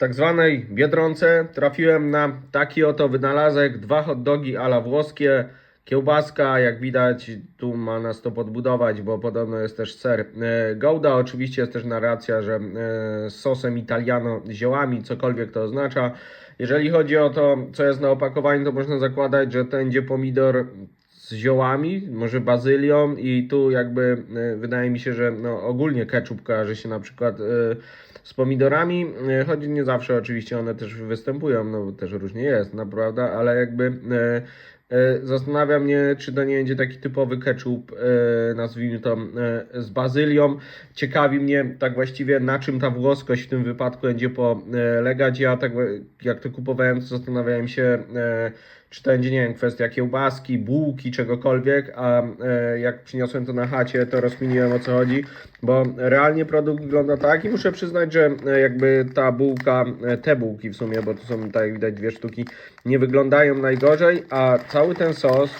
tak zwanej Biedronce. Trafiłem na taki oto wynalazek, dwa hot dogi ala włoskie, kiełbaska, jak widać tu ma nas to podbudować, bo podobno jest też ser. E, Gouda, oczywiście jest też narracja, że e, z sosem italiano, ziołami, cokolwiek to oznacza. Jeżeli chodzi o to, co jest na opakowaniu, to można zakładać, że będzie pomidor z ziołami, może bazylią i tu jakby e, wydaje mi się, że no, ogólnie ketchup kojarzy się na przykład e, z pomidorami, e, choć nie zawsze oczywiście one też występują, no też różnie jest, naprawdę, ale jakby zastanawia mnie, czy to nie będzie taki typowy ketchup, nazwijmy to z bazylią. Ciekawi mnie tak właściwie na czym ta włoskość w tym wypadku będzie polegać. Ja tak jak to kupowałem, zastanawiałem się, czy to będzie, nie wiem, kwestia kiełbaski, bułki, czegokolwiek, a e, jak przyniosłem to na chacie, to rozkminiłem o co chodzi, bo realnie produkt wygląda tak i muszę przyznać, że e, jakby ta bułka, e, te bułki w sumie, bo tu są tak jak widać dwie sztuki, nie wyglądają najgorzej, a cały ten sos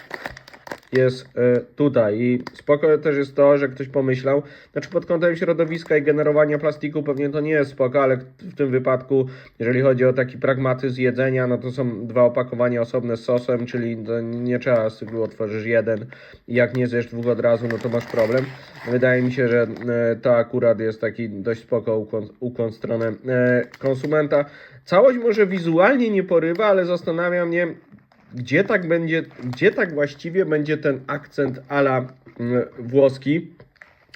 jest e, tutaj i spoko też jest to, że ktoś pomyślał, znaczy pod kątem środowiska i generowania plastiku pewnie to nie jest spoko, ale w tym wypadku, jeżeli chodzi o taki pragmatyzm jedzenia, no to są dwa opakowania osobne z sosem, czyli nie trzeba z cyklu otworzysz jeden i jak nie zjesz dwóch od razu, no to masz problem. Wydaje mi się, że e, to akurat jest taki dość spoko ukłon, ukłon stronę e, konsumenta. Całość może wizualnie nie porywa, ale zastanawia mnie, gdzie tak będzie, gdzie tak właściwie będzie ten akcent ala mm, włoski.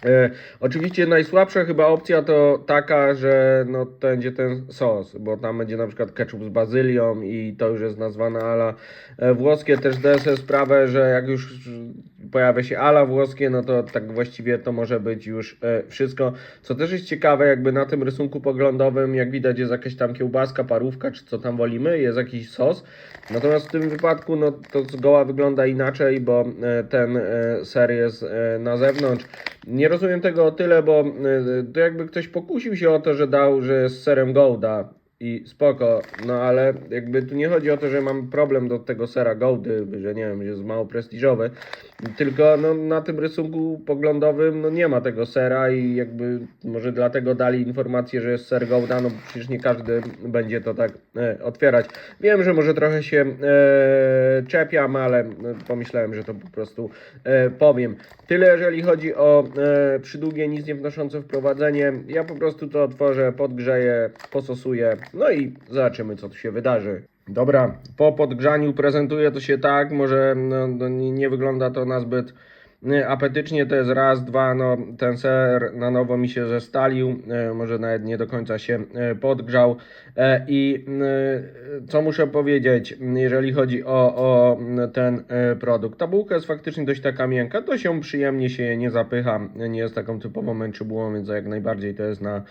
E, oczywiście najsłabsza chyba opcja to taka, że no, to będzie ten sos, bo tam będzie na przykład ketchup z bazylią i to już jest nazwane ala e, włoskie. Też zdaję sobie sprawę, że jak już pojawia się ala włoskie, no to tak właściwie to może być już e, wszystko. Co też jest ciekawe, jakby na tym rysunku poglądowym, jak widać jest jakaś tam kiełbaska, parówka, czy co tam wolimy, jest jakiś sos. Natomiast w tym wypadku, no to zgoła wygląda inaczej, bo e, ten e, ser jest e, na zewnątrz. Nie rozumiem tego o tyle, bo e, to jakby ktoś pokusił się o to, że dał, że z serem Gouda i spoko, no ale jakby tu nie chodzi o to, że mam problem do tego sera Goudy, że nie wiem, że jest mało prestiżowy, tylko no, na tym rysunku poglądowym no, nie ma tego sera i jakby może dlatego dali informację, że jest ser Gouda, no przecież nie każdy będzie to tak e, otwierać. Wiem, że może trochę się e, czepiam, ale no, pomyślałem, że to po prostu e, powiem. Tyle jeżeli chodzi o e, przydługie, nic nie wnoszące wprowadzenie. Ja po prostu to otworzę, podgrzeję, pososuję, no i zobaczymy, co tu się wydarzy. Dobra, po podgrzaniu prezentuje to się tak, może no, no, nie, wygląda to na zbyt apetycznie, to jest raz, dwa, no ten ser na nowo mi się zestalił, e, może nawet nie do końca się e, podgrzał. E, i co muszę powiedzieć, jeżeli chodzi o, o ten produkt, ta bułka jest faktycznie dość taka miękka, to się przyjemnie się nie zapycha, nie jest taką typową męczybułą, więc jak najbardziej to jest na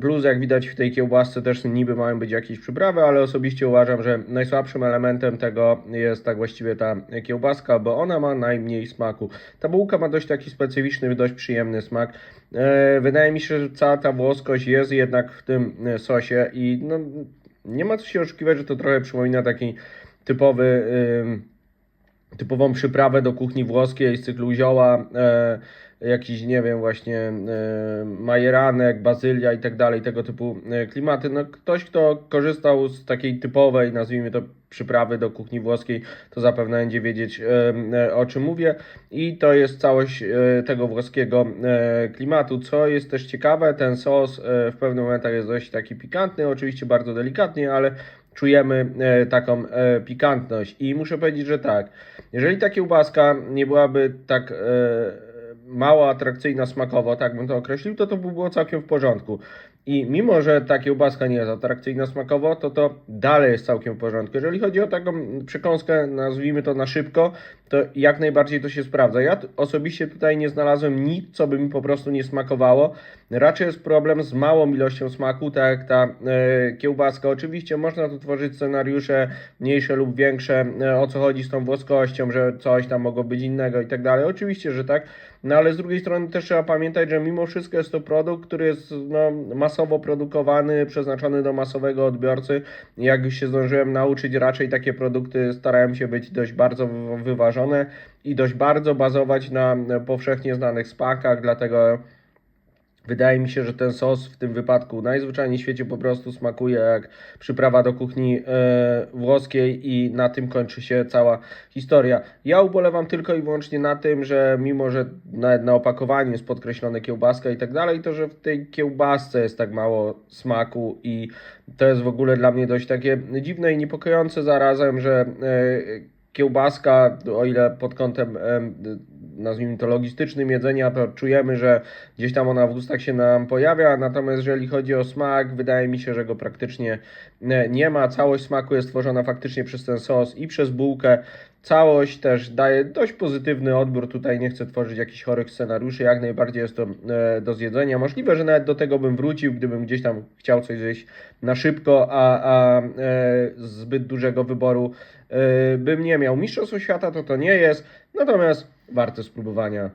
plus, jak widać w tej kiełbasce też niby mają być jakieś przyprawy, ale osobiście uważam, że najsłabszym elementem tego jest tak właściwie ta kiełbaska, bo ona ma najmniej smaku. Ta bułka ma dość taki specyficzny, dość przyjemny smak. E, wydaje mi się, że cała ta włoskość jest jednak w tym e, sosie i no, nie ma co się oszukiwać, że to trochę przypomina taki typowy, typową przyprawę do kuchni włoskiej z cyklu zioła, e, jakiś, nie wiem, właśnie e, majeranek, bazylia i tak dalej, tego typu e, klimaty. No, ktoś, kto korzystał z takiej typowej, nazwijmy to, przyprawy do kuchni włoskiej, to zapewne będzie wiedzieć, e, o czym mówię. I to jest całość tego włoskiego klimatu. Co jest też ciekawe, ten sos w pewnych momentach jest dość taki pikantny, oczywiście bardzo delikatnie, ale czujemy taką pikantność. I muszę powiedzieć, że tak, jeżeli ta kiełbaska nie byłaby tak mało atrakcyjna smakowo, tak bym to określił, to to by było całkiem w porządku. I mimo, że ta kiełbaska nie jest atrakcyjna smakowo, to to dalej jest całkiem w porządku. Jeżeli chodzi o taką przekąskę, nazwijmy to na szybko, to jak najbardziej to się sprawdza. Ja osobiście tutaj nie znalazłem nic, co by mi po prostu nie smakowało. Raczej jest problem z małą ilością smaku, tak jak ta e, kiełbaska. Oczywiście można tu tworzyć scenariusze mniejsze lub większe, e, o co chodzi z tą włoskością, że coś tam mogło być innego i tak dalej. Oczywiście, że tak. No ale z drugiej strony też trzeba pamiętać, że mimo wszystko jest to produkt, który jest no, masowo produkowany, przeznaczony do masowego odbiorcy. Jak już się zdążyłem nauczyć, raczej takie produkty starają się być dość bardzo wy- wyważone i dość bardzo bazować na powszechnie znanych smakach, dlatego Wydaje mi się, że ten sos w tym wypadku najzwyczajniej w świecie po prostu smakuje jak przyprawa do kuchni e, włoskiej i na tym kończy się cała historia. Ja ubolewam tylko i wyłącznie na tym, że mimo, że nawet na opakowaniu jest podkreślone kiełbaska i tak dalej, to że w tej kiełbasce jest tak mało smaku i to jest w ogóle dla mnie dość takie dziwne i niepokojące zarazem, że e, kiełbaska, o ile pod kątem em, nazwijmy to logistycznym jedzenia, to czujemy, że gdzieś tam ona w ustach się nam pojawia, natomiast jeżeli chodzi o smak, wydaje mi się, że go praktycznie e, nie ma. Całość smaku jest tworzona faktycznie przez ten sos i przez bułkę. Całość też daje dość pozytywny odbiór. Tutaj nie chcę tworzyć jakichś chorych scenariuszy. Jak najbardziej jest to e, do zjedzenia. Możliwe, że nawet do tego bym wrócił, gdybym gdzieś tam chciał coś zjeść na szybko, a, a e, zbyt dużego wyboru e, bym nie miał. Mistrzostwo świata to to nie jest, natomiast warte spróbowania.